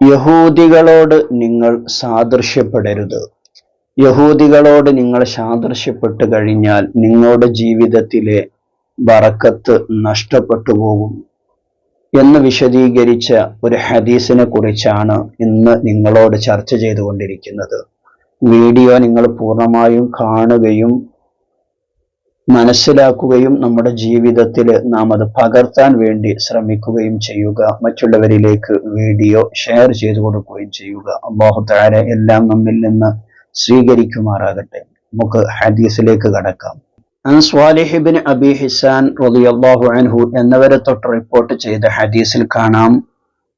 യഹൂദികളോട് നിങ്ങൾ സാദൃശ്യപ്പെടരുത്. യഹൂദികളോട് നിങ്ങൾ സാദൃശ്യപ്പെട്ട് കഴിഞ്ഞാൽ നിങ്ങളുടെ ജീവിതത്തിലെ ബറക്കത്ത് നഷ്ടപ്പെട്ടു പോകും എന്ന് വിശദീകരിച്ച ഒരു ഹദീസിനെ കുറിച്ചാണ് ഇന്ന് നിങ്ങളോട് ചർച്ച ചെയ്തുകൊണ്ടിരിക്കുന്നത്. വീഡിയോ നിങ്ങൾ പൂർണമായും കാണുകയും മനസ്സിലാക്കുകയും നമ്മുടെ ജീവിതത്തിൽ നാം അത് പകർത്താൻ വേണ്ടി ശ്രമിക്കുകയും ചെയ്യുക മറ്റുള്ളവരിലേക്ക് വീഡിയോ ഷെയർ ചെയ്തു കൊടുക്കുകയും ചെയ്യുക അള്ളാഹു താര എല്ലാം നമ്മിൽ നിന്ന് സ്വീകരിക്കുമാറാകട്ടെ നമുക്ക് ഹദീസിലേക്ക് കടക്കാം അൻ സ്വാലിഹിബിൻ അബി ഹിസാൻ റളിയല്ലാഹു അൻഹു എന്നവരെ തൊട്ട് റിപ്പോർട്ട് ചെയ്ത ഹദീസിൽ കാണാം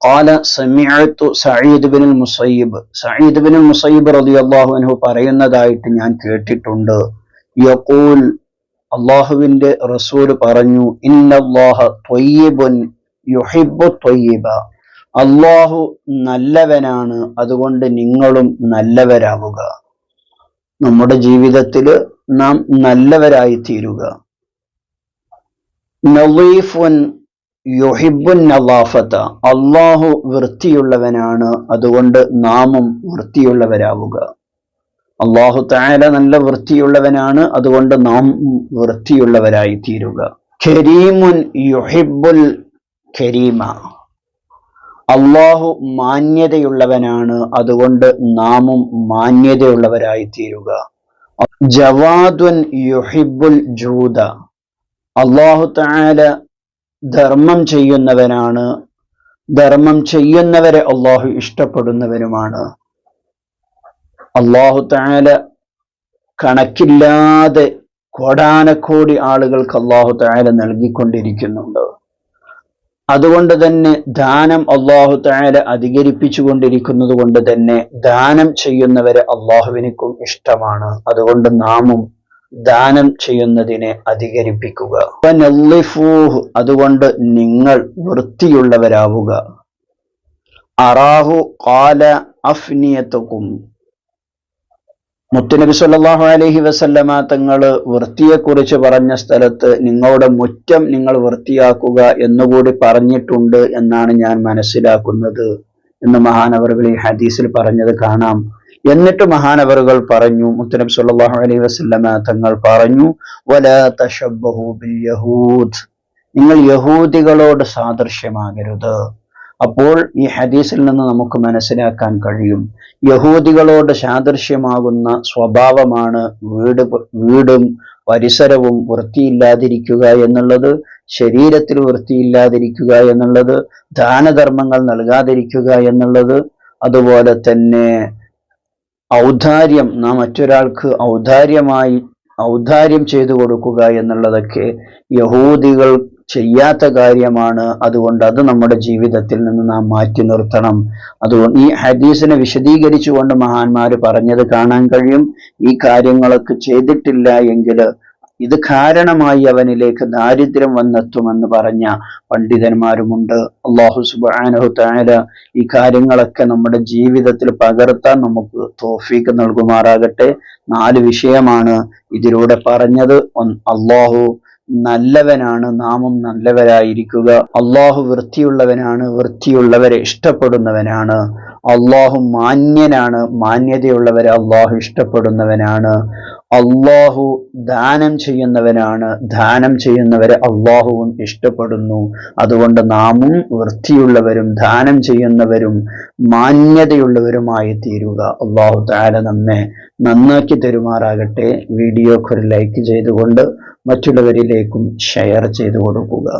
قال سمعت Saeed bin Musayyib Saeed bin Musayyib റളിയല്ലാഹു അൻഹു പറയുന്നതായിട്ട് ഞാൻ കേട്ടിട്ടുണ്ട് യഖൂൽ അള്ളാഹുവിന്റെ റസൂൽ പറഞ്ഞു അള്ളാഹു നല്ലവനാണ് അതുകൊണ്ട് നിങ്ങളും നല്ലവരാവുക. നമ്മുടെ ജീവിതത്തിൽ നാം നല്ലവരായി തീരുക യുഹിബുൻ നവാഫത്ത അള്ളാഹു വൃത്തിയുള്ളവനാണ് അതുകൊണ്ട് നാമും വൃത്തിയുള്ളവരാവുക. അള്ളാഹു താല നല്ല വൃത്തിയുള്ളവനാണ്. അതുകൊണ്ട് നാം വൃത്തിയുള്ളവരായി തീരുക. ഖരീമുൻ അള്ളാഹു മാന്യതയുള്ളവനാണ്. അതുകൊണ്ട് നാമും മാന്യതയുള്ളവരായി തീരുക. ജവാദുൻ യുഹിബുൽ ജൂത അള്ളാഹു താല ധർമ്മം ചെയ്യുന്നവനാണ്. ധർമ്മം ചെയ്യുന്നവരെ അള്ളാഹു ഇഷ്ടപ്പെടുന്നവനുമാണ്. അള്ളാഹു താല കണക്കില്ലാതെ കോടാനക്കോടി ആളുകൾക്ക് അള്ളാഹു താല നൽകിക്കൊണ്ടിരിക്കുന്നുണ്ട്. അതുകൊണ്ട് തന്നെ ദാനം അള്ളാഹു താല അധികരിപ്പിച്ചു കൊണ്ടിരിക്കുന്നത് കൊണ്ട് തന്നെ ദാനം ചെയ്യുന്നവരെ അള്ളാഹുവിനിക്കും ഇഷ്ടമാണ്. അതുകൊണ്ട് നാമും ദാനം ചെയ്യുന്നതിനെ അധികരിപ്പിക്കുക. അതുകൊണ്ട് നിങ്ങൾ വൃത്തിയുള്ളവരാവുക. അറാഹു കാല അഫ്നിയത്തുക്കും മുത്തുനബി സല്ലാഹു അലഹി വസല്ലമ തങ്ങൾ വൃത്തിയെക്കുറിച്ച് പറഞ്ഞ സ്ഥലത്ത് നിങ്ങളുടെ മുറ്റം നിങ്ങൾ വൃത്തിയാക്കുക എന്നുകൂടി പറഞ്ഞിട്ടുണ്ട് എന്നാണ് ഞാൻ മനസ്സിലാക്കുന്നത് എന്ന് മഹാനവറുകൾ ഈ ഹദീസിൽ പറഞ്ഞത് കാണാം. എന്നിട്ട് മഹാനവറുകൾ പറഞ്ഞു മുത്തുനബി സല്ലാഹു അലൈഹി വസല്ലമ തങ്ങൾ പറഞ്ഞു വലാ ബിൽ യഹൂദ്. നിങ്ങൾ യഹൂദികളോട് സാദൃശ്യമാകരുത്. അപ്പോൾ ഈ ഹദീസിൽ നിന്ന് നമുക്ക് മനസ്സിലാക്കാൻ കഴിയും. യഹൂദികളോട് സാദൃശ്യമാകുന്ന സ്വഭാവമാണ് വീട് വീടും പരിസരവും വൃത്തിയില്ലാതിരിക്കുക എന്നുള്ളത് ശരീരത്തിൽ വൃത്തിയില്ലാതിരിക്കുക എന്നുള്ളത് ദാനധർമ്മങ്ങൾ നൽകാതിരിക്കുക എന്നുള്ളത് അതുപോലെ തന്നെ ഔദാര്യം നാം മറ്റൊരാൾക്ക് ഔദാര്യമായി ഔദാര്യം ചെയ്തു കൊടുക്കുക എന്നുള്ളതൊക്കെ യഹൂദികൾ ചെയ്യാത്ത കാര്യമാണ് അതുകൊണ്ട് അത് നമ്മുടെ ജീവിതത്തിൽ നിന്ന് നാം മാറ്റി നിർത്തണം. അതുകൊണ്ട് ഈ ഹദീസിനെ വിശദീകരിച്ചുകൊണ്ട് മഹാന്മാർ പറഞ്ഞത് കാണാൻ കഴിയും. ഈ കാര്യങ്ങളൊക്കെ ചെയ്തിട്ടില്ല എങ്കിൽ ഇത് കാരണമായി അവനിലേക്ക് ദാരിദ്ര്യം വന്നെത്തുമെന്ന് പറഞ്ഞ പണ്ഡിതന്മാരുമുണ്ട്. അള്ളാഹു സുബാനഹു താര ഈ കാര്യങ്ങളൊക്കെ നമ്മുടെ ജീവിതത്തിൽ പകർത്താൻ നമുക്ക് തോഫീക്ക് നൽകുമാറാകട്ടെ. നാല് വിഷയമാണ് ഇതിലൂടെ പറഞ്ഞത്. അള്ളാഹു നല്ലവനാണ് നാമം നല്ലവരായിരിക്കുക. അള്ളാഹു വൃത്തിയുള്ളവനാണ് വൃത്തിയുള്ളവരെ ഇഷ്ടപ്പെടുന്നവനാണ്. അള്ളാഹു മാന്യനാണ് മാന്യതയുള്ളവരെ അള്ളാഹു ഇഷ്ടപ്പെടുന്നവനാണ്. അള്ളാഹു ദാനം ചെയ്യുന്നവനാണ് ദാനം ചെയ്യുന്നവരെ അള്ളാഹുവും ഇഷ്ടപ്പെടുന്നു. അതുകൊണ്ട് നാമും വൃത്തിയുള്ളവരും ദാനം ചെയ്യുന്നവരും മാന്യതയുള്ളവരുമായി തീരുക അള്ളാഹു താര നമ്മെ നന്നാക്കി തരുമാറാകട്ടെ. വീഡിയോക്ക് ഒരു ലൈക്ക് ചെയ്തുകൊണ്ട് മറ്റുള്ളവരിലേക്കും ഷെയർ ചെയ്തു കൊടുക്കുക